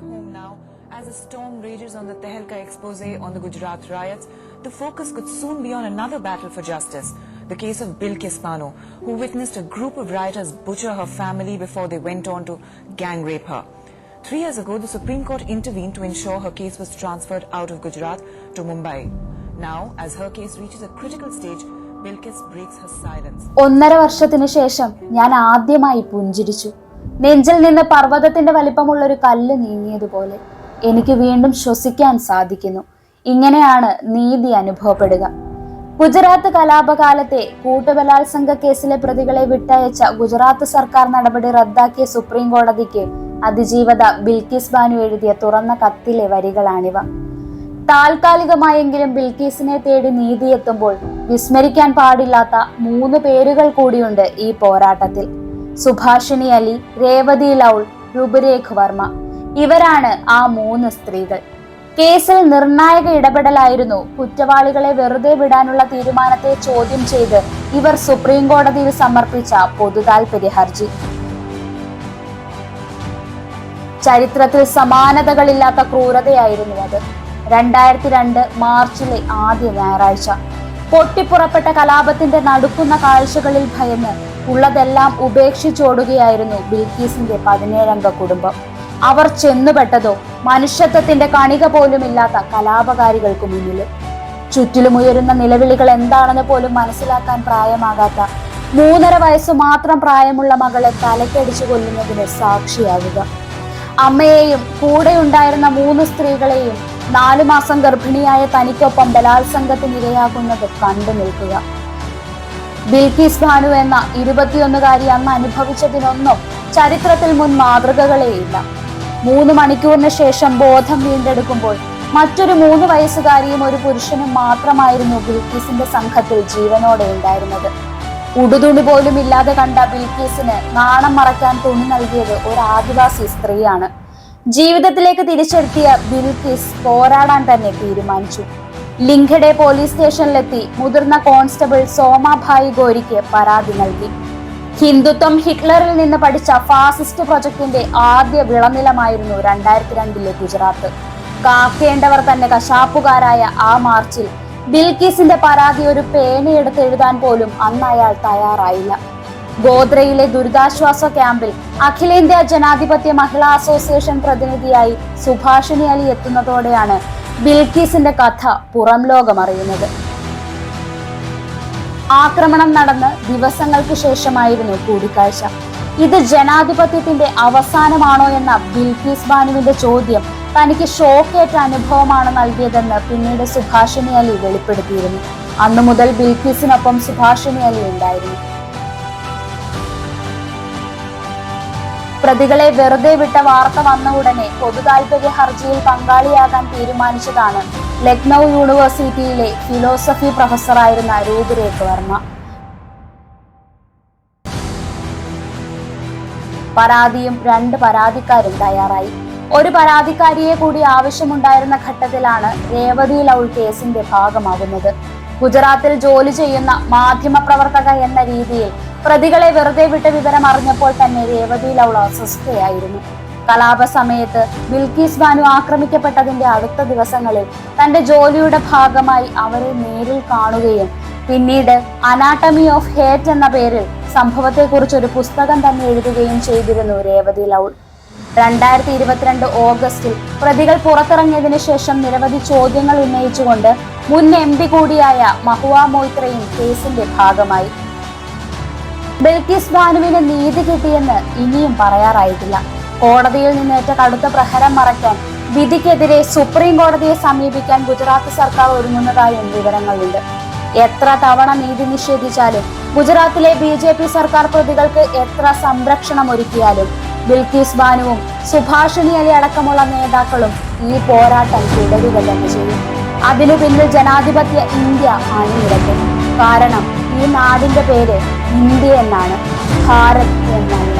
home now, as a storm rages on the Tehelka expose on the Gujarat riots, the focus could soon be on another battle for justice. The case of Bilkis Bano, who witnessed a group of rioters butcher her family before they went on to gang rape her. Three years ago, the Supreme Court intervened to ensure her case was transferred out of Gujarat to Mumbai. Now, as her case reaches a critical stage, Bilkis breaks her silence. ഒന്നര വർഷത്തിനു ശേഷം ഞാൻ ആദ്യമായി പുഞ്ചിരിച്ചു നെഞ്ചിൽ നിന്ന് പർവതത്തിന്റെ വലിപ്പമുള്ള ഒരു കല്ല് നീങ്ങിയതുപോലെ എനിക്ക് വീണ്ടും ശ്വസിക്കാൻ സാധിക്കുന്നു. ഇങ്ങനെയാണ് നീതി അനുഭവപ്പെടുക. ഗുജറാത്ത് കലാപകാലത്തെ കൂട്ടുബലാത്സംഗ കേസിലെ പ്രതികളെ വിട്ടയച്ച ഗുജറാത്ത് സർക്കാർ നടപടി റദ്ദാക്കിയ സുപ്രീം കോടതിക്ക് അതിജീവത ബിൽക്കിസ് ബാനു എഴുതിയ തുറന്ന കത്തിലെ വരികളാണിവ. താൽക്കാലികമായെങ്കിലും ബിൽക്കീസിനെ തേടി നീതിയെത്തുമ്പോൾ വിസ്മരിക്കാൻ പാടില്ലാത്ത മൂന്ന് പേരുകൾ കൂടിയുണ്ട് ഈ പോരാട്ടത്തിൽ. സുഭാഷിണി അലി രേവതി ലൗൾ രൂപരേഖ് വർമ്മ. ഇവരാണ് ആ മൂന്ന് സ്ത്രീകൾ. കേസിൽ നിർണായക ഇടപെടലായിരുന്നു കുറ്റവാളികളെ വെറുതെ വിടാനുള്ള തീരുമാനത്തെ ചോദ്യം ചെയ്ത് ഇവർ സുപ്രീം കോടതിയിൽ സമർപ്പിച്ച പൊതുതാൽപര്യ ഹർജി. ചരിത്രത്തിൽ സമാനതകളില്ലാത്ത ക്രൂരതയായിരുന്നു അത്. രണ്ടായിരത്തി രണ്ട് മാർച്ചിലെ ആദ്യ ഞായറാഴ്ച. പൊട്ടിപ്പുറപ്പെട്ട കലാപത്തിന്റെ നടുക്കുന്ന കാഴ്ചകളിൽ ഭയന്ന് ഉള്ളതെല്ലാം ഉപേക്ഷിച്ചോടുകയായിരുന്നു ബിൽക്കീസിന്റെ പതിനേഴംഗ കുടുംബം. അവർ ചെന്നുപെട്ടതോ മനുഷ്യത്വത്തിന്റെ കണിക പോലുമില്ലാത്ത കലാപകാരികൾക്ക് മുന്നിൽ ചുറ്റിലും ഉയരുന്ന നിലവിളികൾ എന്താണെന്ന് പോലും മനസ്സിലാക്കാൻ പ്രായമാകാത്ത മൂന്നര വയസ്സ് മാത്രം പ്രായമുള്ള മകളെ തലക്കടിച്ചു കൊല്ലുന്നതിന് സാക്ഷിയാകുക. അമ്മയെയും കൂടെയുണ്ടായിരുന്ന മൂന്ന് സ്ത്രീകളെയും നാലു മാസം ഗർഭിണിയായ തനിക്കൊപ്പം ബലാത്സംഗത്തിന് ഇരയാകുന്നത് കണ്ടു നിൽക്കുക. ബിൽക്കീസ് ഭാനു എന്ന ഇരുപത്തിയൊന്നുകാരി അന്ന് അനുഭവിച്ചതിനൊന്നും ചരിത്രത്തിൽ മുൻ മാതൃകകളേയില്ല മൂന്ന് മണിക്കൂറിന് ശേഷം ബോധം വീണ്ടെടുക്കുമ്പോൾ മറ്റൊരു മൂന്ന് വയസ്സുകാരിയും ഒരു പുരുഷനും മാത്രമായിരുന്നു ബിൽക്കീസിന്റെ സംഘത്തിൽ ജീവനോടെ ഉണ്ടായിരുന്നത്. ഉടുതുണി പോലും ഇല്ലാതെ കണ്ട ബിൽക്കീസിന് നാണം മറയ്ക്കാൻ തുണി നൽകിയത് ഒരു ആദിവാസി സ്ത്രീയാണ്. ജീവിതത്തിലേക്ക് തിരിച്ചെത്തിയ ബിൽക്കീസ് പോരാടാൻ തന്നെ തീരുമാനിച്ചു. ലിങ്കഡെ പോലീസ് സ്റ്റേഷനിലെത്തി മുതിർന്ന കോൺസ്റ്റബിൾ സോമാഭായി ഗോരിക്ക് പരാതി നൽകി. ഹിന്ദുത്വം ഹിറ്റ്ലറിൽ നിന്ന് പഠിച്ച ഫാസിസ്റ്റ് പ്രൊജക്ടിന്റെ ആദ്യ വിളനിലമായിരുന്നു രണ്ടായിരത്തി രണ്ടിലെ ഗുജറാത്ത്. കാക്കേണ്ടവർ തന്നെ കശാപ്പുകാരായ ആ മാർച്ചിൽ ബിൽക്കീസിന്റെ പരാതി ഒരു പേനയെടുത്ത് എഴുതാൻ പോലും അന്ന് അയാൾ തയ്യാറായില്ല. ഗോദ്രയിലെ ദുരിതാശ്വാസ ക്യാമ്പിൽ അഖിലേന്ത്യാ ജനാധിപത്യ മഹിളാ അസോസിയേഷൻ പ്രതിനിധിയായി സുഭാഷിണി അലി എത്തുന്നതോടെയാണ് ബിൽക്കീസിന്റെ കഥ പുറം ലോകമറിയുന്നത് ആക്രമണം നടന്ന് ദിവസങ്ങൾക്ക് ശേഷമായിരുന്നു കൂടിക്കാഴ്ച. ഇത് ജനാധിപത്യത്തിന്റെ അവസാനമാണോ എന്ന ബിൽക്കീസ് ബാനുവിന്റെ ചോദ്യം തനിക്ക് ഷോക്കേറ്റ അനുഭവമാണ് നൽകിയതെന്ന് പിന്നീട് സുഭാഷിണി അലി വെളിപ്പെടുത്തിയിരുന്നു. അന്നു മുതൽ ബിൽക്കീസിനൊപ്പം സുഭാഷിണി അലി ഉണ്ടായിരുന്നു. പ്രതികളെ വെറുതെ വിട്ട വാർത്ത വന്ന ഉടനെ പൊതുതാൽപര്യ ഹർജിയിൽ പങ്കാളിയാകാൻ തീരുമാനിച്ചതാണ് ലക്നൗ യൂണിവേഴ്സിറ്റിയിലെ ഫിലോസഫി പ്രൊഫസറായിരുന്ന രൂപരേഖ വർമ്മ. പരാതിയും രണ്ട് പരാതിക്കാരും തയ്യാറായി. ഒരു പരാതിക്കാരിയെ കൂടി ആവശ്യമുണ്ടായിരുന്ന ഘട്ടത്തിലാണ് രേവതി ലൗൾ കേസിന്റെ ഭാഗമാകുന്നത്. ഗുജറാത്തിൽ ജോലി ചെയ്യുന്ന മാധ്യമപ്രവർത്തക എന്ന രീതിയിൽ പ്രതികളെ വെറുതെ വിട്ട വിവരം അറിഞ്ഞപ്പോൾ തന്നെ രേവതി ലൗൾ അസ്വസ്ഥയായിരുന്നു. കലാപ സമയത്ത് ബിൽക്കീസ് ബാനു ആക്രമിക്കപ്പെട്ടതിന്റെ അടുത്ത ദിവസങ്ങളിൽ തന്റെ ജോലിയുടെ ഭാഗമായി അവരെ നേരിൽ കാണുകയും പിന്നീട് അനാട്ടമി ഓഫ് ഹേറ്റ് എന്ന പേരിൽ സംഭവത്തെക്കുറിച്ച് ഒരു പുസ്തകം തന്നെ എഴുതുകയും ചെയ്തിരുന്നു രേവതി ലൗൾ. രണ്ടായിരത്തി ഇരുപത്തിരണ്ട് ഓഗസ്റ്റിൽ പ്രതികൾ പുറത്തിറങ്ങിയതിനു ശേഷം നിരവധി ചോദ്യങ്ങൾ ഉന്നയിച്ചുകൊണ്ട് മുൻ എം പി കൂടിയായ മഹുവ മൊയ്ത്രയും കേസിന്റെ ഭാഗമായി. ബിൽക്കിസ് ബാനുവിന് നീതി കിട്ടിയെന്ന് ഇനിയും പറയാറായിട്ടില്ല. കോടതിയിൽ നിന്നേറ്റ കടുത്ത പ്രഹരം മറയ്ക്കാൻ വിധിക്കെതിരെ സുപ്രീം കോടതിയെ സമീപിക്കാൻ ഗുജറാത്ത് സർക്കാർ ഒരുങ്ങുന്നതായും വിവരങ്ങളുണ്ട്. എത്ര തവണ നീതി നിഷേധിച്ചാലും ഗുജറാത്തിലെ ബി സർക്കാർ പ്രതികൾക്ക് എത്ര സംരക്ഷണം ഒരുക്കിയാലും ബിൽക്കീസ് ബാനുവും സുഭാഷിണി അലി അടക്കമുള്ള നേതാക്കളും ഈ പോരാട്ടം തുടരുക തന്നെ ചെയ്യും. അതിനു പിന്നിൽ ജനാധിപത്യ ഇന്ത്യ അണിനിരക്കും. കാരണം ഈ നാടിന്റെ പേര് ഇന്ത്യ എന്നാണ്. ഭാരത് എന്നല്ല.